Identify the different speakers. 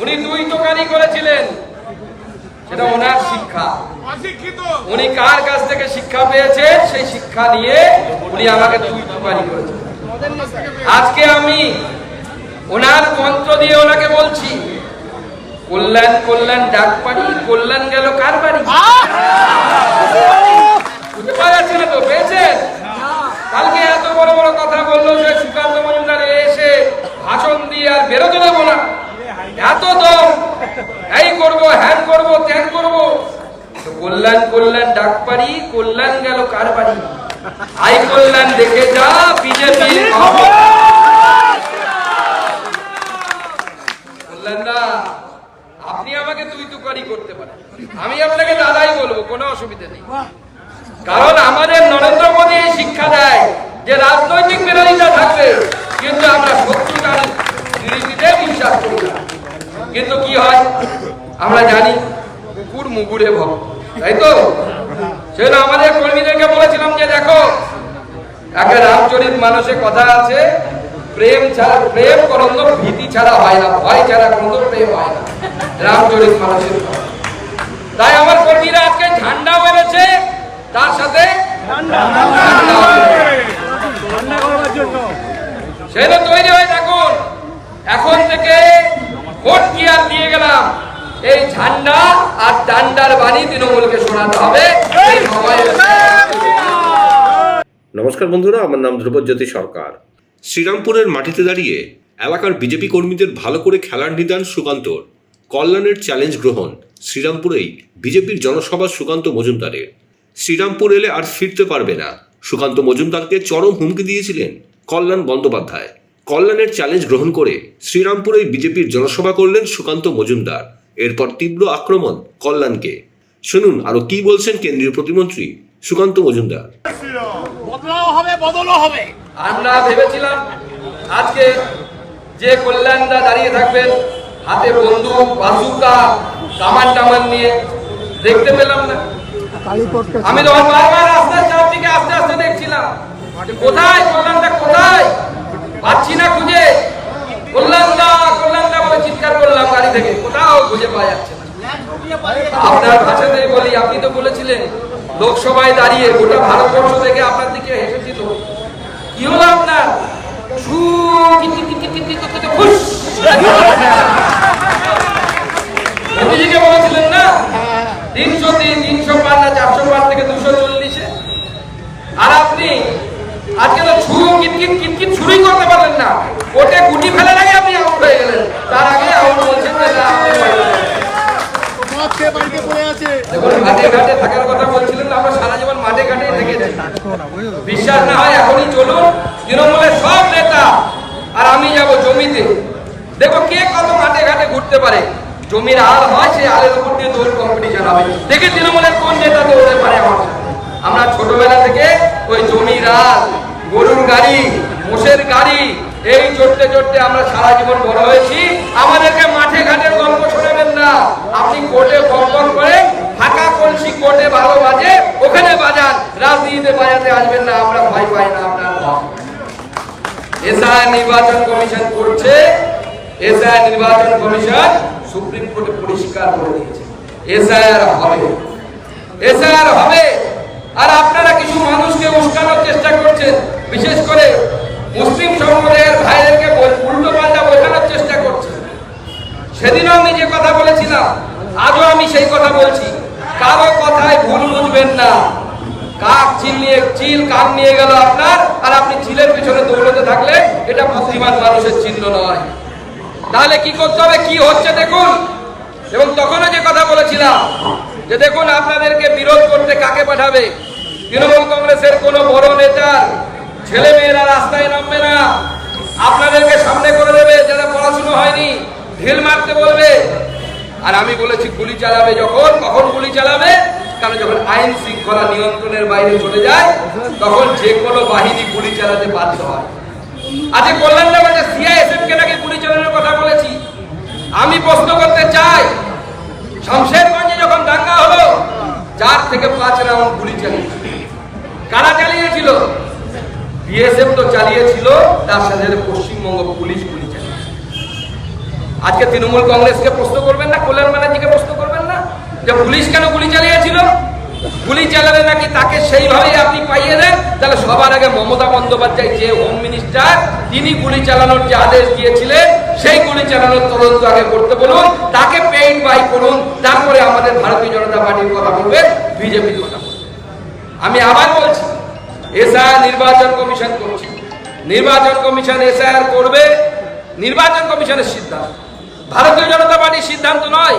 Speaker 1: উনি দুই দোকানই করেছিলেন। সেটা ওনার শিক্ষা। উনি কার কাছ থেকে শিক্ষা পেয়েছেন সেই শিক্ষা নিয়ে উনি আমাকে দুই দোকানই করেছেন। আজকে আমি ওনার মন্ত্র দিয়ে ওনাকে বলছি কল্যাণ কল্যাণ ডাক পারি কল্যাণ গেল কার বাড়ি বুঝতে পারা যাচ্ছে না তো পেয়েছেন কালকে এত বড় বড় কথা বলল যে সুকান্ত মজুমদার এসে ভাষণ দিয়ে আর বেরোতে দেবো না এত দম এই করব, হ্যান করব, ত্যান করব। তো কল্যাণ কল্যাণ, ডাক পারি কল্যাণ গেল কার বাড়ি? আই কল্যাণ দেখে যা বিজেপি কল্যাণ না আপনি আমাকে তুই তুকারি করতে পারেন আমি আপনাকে দাদাই বলব কোনো অসুবিধা নেই কারণ আমাদের নরেন্দ্র মোদী এই শিক্ষা দেয় যে রাজনৈতিক বিরোধিতা থাকবে কিন্তু আমরা শত্রুতার নীতিতে বিশ্বাস করি না কিন্তু কি হয় আমরা জানি কুকুর মুগুরে ভব তাই তো? সেজন্য আমাদের কর্মীদেরকে বলেছিলাম যে দেখো একটা রামচরিত মানুষের কথা আছে প্রেম ছাড়া প্রেম করন্দ ভীতি ছাড়া হয় না ভয় ছাড়া করন্দ প্রেম হয় না রামচরিত মানুষের তাই আমার কর্মীরা আজকে ঝান্ডা মেরেছে তার সাথে। সেটা তৈরি হয়ে থাকুন। এখন থেকে ভোট কি আর দিয়ে গেলাম? এই ঝান্ডা আর ডান্ডার বাণী তৃণমূলকে শোনাতে হবে।
Speaker 2: নমস্কার বন্ধুরা আমার নাম ধ্রুবজ্যোতি সরকার। শ্রীরামপুরের মাটিতে দাঁড়িয়ে এলাকার বিজেপি কর্মীদের ভালো করে খেলার নিদান সুকান্তর। কল্যাণের চ্যালেঞ্জ গ্রহণ শ্রীরামপুরেই বিজেপির জনসভা সুকান্ত মজুমদারের। শ্রীরামপুর এলে আর ফিরতে পারবে না। সুকান্ত মজুমদারকে চরম হুমকি দিয়েছিলেন কল্যাণ বন্দ্যোপাধ্যায়। কল্যাণের চ্যালেঞ্জ গ্রহণ করে শ্রীরামপুরেই বিজেপির জনসভা করলেন সুকান্ত মজুমদার। এরপর তীব্র আক্রমণ কল্যাণকে। শুনুন আরও কি বলছেন কেন্দ্রীয় প্রতিমন্ত্রী সুকান্ত মজুমদার?
Speaker 3: বদলাও হবে বদলও হবে।
Speaker 1: আমরা ভেবেছিলাম আজকে যে কল্যাণদা দাঁড়িয়ে থাকবেন হাতে বন্দুক বাসুকা কামান টামান নিয়ে দেখতে পেলাম না। আমি তখন বারবার আস্তে চারদিকে আস্তে আস্তে দেখছিলাম। কোথায় কল্যাণদা কোথায়? পাচ্ছি না খুঁজে। কল্যাণদা কল্যাণদা বলে চিৎকার করলাম গাড়ি থেকে কোথাও খুঁজে পাওয়া যাচ্ছে না আপনার ভাষাতে বলি আপনি তো বলেছিলেন লোকসভায় দাঁড়িয়ে গোটা ভারতবর্ষ থেকে আপনার দিকে হেসেছিল কি হলো আপনার ছু, ঘাটে থাকার কথা বলছিলেন আমরা সারা জীবন মাঠে ঘাটে থেকেছি বিশ্বাস না হয় এখনই চলুন, তৃণমূলের সব নেতা, আর আমি যাব জমিতে। দেখো কে কত মাঠে ঘাটে ঘুরতে পারে। জমির আল হয়, সেই আলের উপর দিয়ে দৌড় কম্পিটিশন হবে। দেখে তৃণমূলের কোন নেতা দৌড়তে পারে আমার। আমরা ছোটবেলা থেকে ওই জমির আল গরুর গাড়ি, মোষের গাড়ি, এই চড়তে চড়তে আমরা সারা জীবন বড় হয়েছি। আমাদেরকে মাঠে ঘাটের গল্প শোনাবেন না। আপনি কোর্টে ফোন করে কলসি কোর্টে ভালো বাজে, ওখানে বাজান। রাজনীতিতে বাজাতে আসবেন না, আমরা ভয় পাই না আপনার এসআই নির্বাচন কমিশন করছে, এসআই নির্বাচন কমিশন সুপ্রিম কোর্টে পরিষ্কার করে দিয়েছে। এসআইআর হবে। এসআইআর হবে। আর আপনারা কিছু মানুষকে উস্কানোর চেষ্টা ভুল না। কাক চিল নিয়ে চিল কাক নিয়ে গেল আপনার, আর আপনি চিলের পিছনে দৌড়তে থাকলে এটা বুদ্ধিমান মানুষের চিহ্ন নয়। তাহলে কি করতে হবে? কি হচ্ছে দেখুন। এবং তখনও যে কথা বলেছিলাম, যে দেখুন আপনাদেরকে বিরোধ করতে কাকে পাঠাবে? তৃণমূল কংগ্রেসের কোনো বড় নেতা ছেলে মেয়েরা রাস্তায় নামবে না। আপনাদেরকে সামনে করে দেবে যারা পড়াশুনো হয়নি। ঢিল মারতে বলবে। আর আমি বলেছি, গুলি চালাবে যখন, কখন গুলি চালাবে? কারণ যখন আইন শৃঙ্খলা নিয়ন্ত্রণের বাইরে চলে যায়, তখন যে কোনো বাহিনী গুলি চালাতে বাধ্য হয়। আজকে কে নাকি গুলি চালানোর কথা বলেছি? আমি প্রশ্ন করতে চাই, শমশেরগঞ্জে যখন দাঙ্গা হলো, চার থেকে পাঁচ রাউন্ড গুলি চালিয়েছিল। কারা চালিয়েছিল? বিএসএফ তো চালিয়েছিল, তার সাথে পশ্চিমবঙ্গ পুলিশ গুলি চালিয়েছিল আজকে তৃণমূল কংগ্রেসকে প্রশ্ন করবেন না, কল্যাণ ব্যানার্জিকে না যে পুলিশ কেন গুলি চালিয়েছিল? গুলি চালালে নাকি তাকে সেইভাবেই আপনি পাইয়ে দেন? তাহলে সবার আগে মমতা বন্দ্যোপাধ্যায় যে হোম মিনিস্টার, তিনি গুলি চালানোর যে আদেশ দিয়েছিলেন, সেই গুলি চালানোর তদন্ত আগে করতে বলুন, তাকে পেইড বাই করুন, তারপরে আমাদের ভারতীয় জনতা পার্টির কথা বলবে বিজেপির কথা বলবে। আমি আবার বলছি এসআইআর নির্বাচন কমিশন করছে। নির্বাচন কমিশন এসআইআর করবে, নির্বাচন কমিশনের সিদ্ধান্ত। ভারতীয় জনতা পার্টির সিদ্ধান্ত নয়।